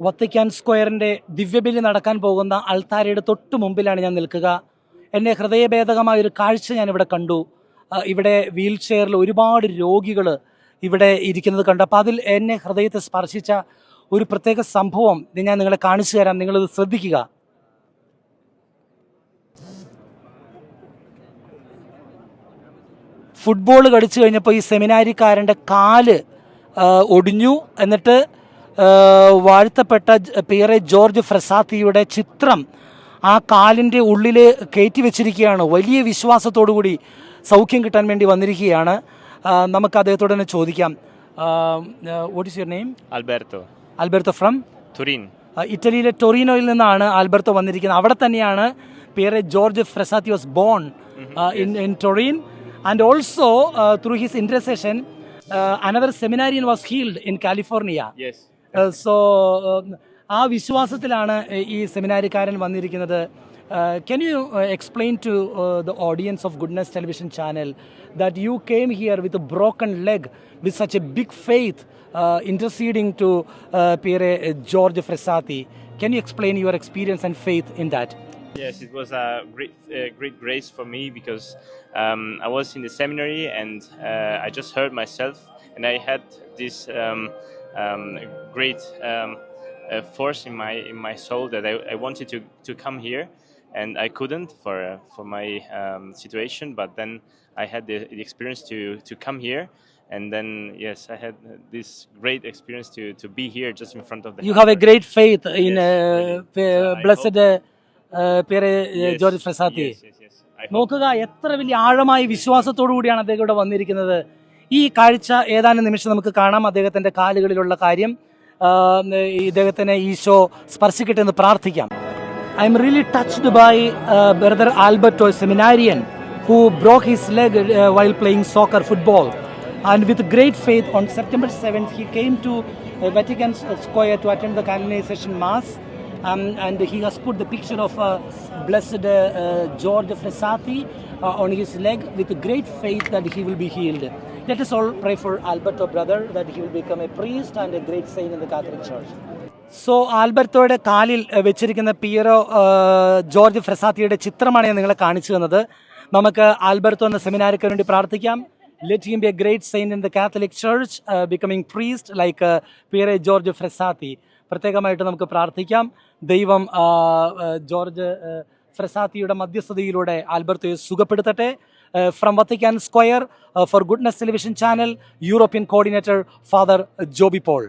Vatican സ്ക്വയറിന്റെ ദിവ്യബലി നടക്കാൻ പോകുന്ന അൾത്താരയുടെ തൊട്ട് മുമ്പിലാണ് ഞാൻ നിൽക്കുക. എന്നെ ഹൃദയഭേദകമായ ഒരു കാഴ്ച ഞാൻ ഇവിടെ കണ്ടു ഇവിടെ വീൽ ചെയറിൽ ഒരുപാട് രോഗികൾ ഇവിടെ ഇരിക്കുന്നത് കണ്ടു. അപ്പോൾ അതിൽ എന്നെ ഹൃദയത്തെ സ്പർശിച്ച ഒരു പ്രത്യേക സംഭവം ഞാൻ നിങ്ങളെ കാണിച്ചു തരാം. നിങ്ങളിത് ശ്രദ്ധിക്കുക. ഫുട്ബോൾ കളിച്ചു കഴിഞ്ഞപ്പോൾ ഈ സെമിനാരിക്കാരന്റെ കാൽ ഒടിഞ്ഞു. എന്നിട്ട് വാഴ്ത്തപ്പെട്ട പേരെ പിയറെ ജോർജ് ഫ്രസാത്തിയുടെ ചിത്രം ആ കാലിന്റെ ഉള്ളിൽ കയറ്റി വെച്ചിരിക്കുകയാണ്. വലിയ വിശ്വാസത്തോടു കൂടി സൗഖ്യം കിട്ടാൻ വേണ്ടി വന്നിരിക്കുകയാണ്. നമുക്ക് അദ്ദേഹത്തോട് തന്നെ ചോദിക്കാം. What is your name Alberto Alberto from Turin. ഇറ്റലിയിലെ ടൊറീനോയിൽ നിന്നാണ് ആൽബർട്ടോ വന്നിരിക്കുന്നത്. അവിടെ തന്നെയാണ് Pier George Frassati was born in in Turin and also through his intercession another seminarian was healed in California. So ആ വിശ്വാസത്തിലാണ് ഈ സെമിനാരിക്കാരൻ വന്നിരിക്കുന്നത് can you explain to the audience of Goodness television channel that you came here with a broken leg with such a big faith interceding to uh, Pierre George Fressati. Can you explain your experience and faith in that? Yes, it was a great, uh, great grace for me because um, I was in the seminary and uh, I just heard myself, and I had this um, um, great um, uh, force in my in my soul that I, I wanted to, to come here, and I couldn't for uh, for my um, situation. But then I had the, the experience to to come here. And then, yes, I had this great experience to, to be here just in front of the. You have a great faith in uh, Yes, blessed uh, Pierre Yes, George Fressati. George Frassati. നോക്കുക എത്ര വലിയ ആഴമായ വിശ്വാസത്തോടു കൂടിയാണ് അദ്ദേഹം ഇവിടെ വന്നിരിക്കുന്നത്. ഈ കാഴ്ച ഏതാനും നിമിഷം നമുക്ക് കാണാം അദ്ദേഹത്തിന്റെ കാലുകളിലുള്ള കാര്യം. ഇദ്ദേഹത്തിന് ഈശോ സ്പർശിക്കട്ടെ എന്ന് പ്രാർത്ഥിക്കാം. I am really touched by brother Alberto seminarian who broke his leg while playing soccer football and with great faith on September seven he came to Vatican Square to attend the canonisation mass um, and he has put the picture of uh, blessed uh, uh, George Fresati uh, on his leg with great faith that he will be healed. Let us all pray for Alberto, brother, that he will become a priest and a great saint in the Catholic Church. So ആൽബർട്ടോയുടെ കാലിൽ uh, വെച്ചിരിക്കുന്ന പിയറോ uh, George ഫ്രസാത്തിയുടെ ചിത്രമാണ് ഞാൻ നിങ്ങളെ കാണിച്ചു തന്നത് നമുക്ക് Alberto എന്ന സെമിനാരിക്ക് വേണ്ടി പ്രാർത്ഥിക്കാം let him be a great saint in the Catholic Church becoming priest like Pier George Frassati പ്രത്യേകമായിട്ട് നമുക്ക് പ്രാർത്ഥിക്കാം. ദൈവം ജോർജ് ഫ്രസാത്തിയുടെ മധ്യസ്ഥതയിലൂടെ ആൽബർത്തോയെ സുഖപ്പെടുത്തട്ടെ. From Vatican Square for Goodness television channel European coordinator father Joby Paul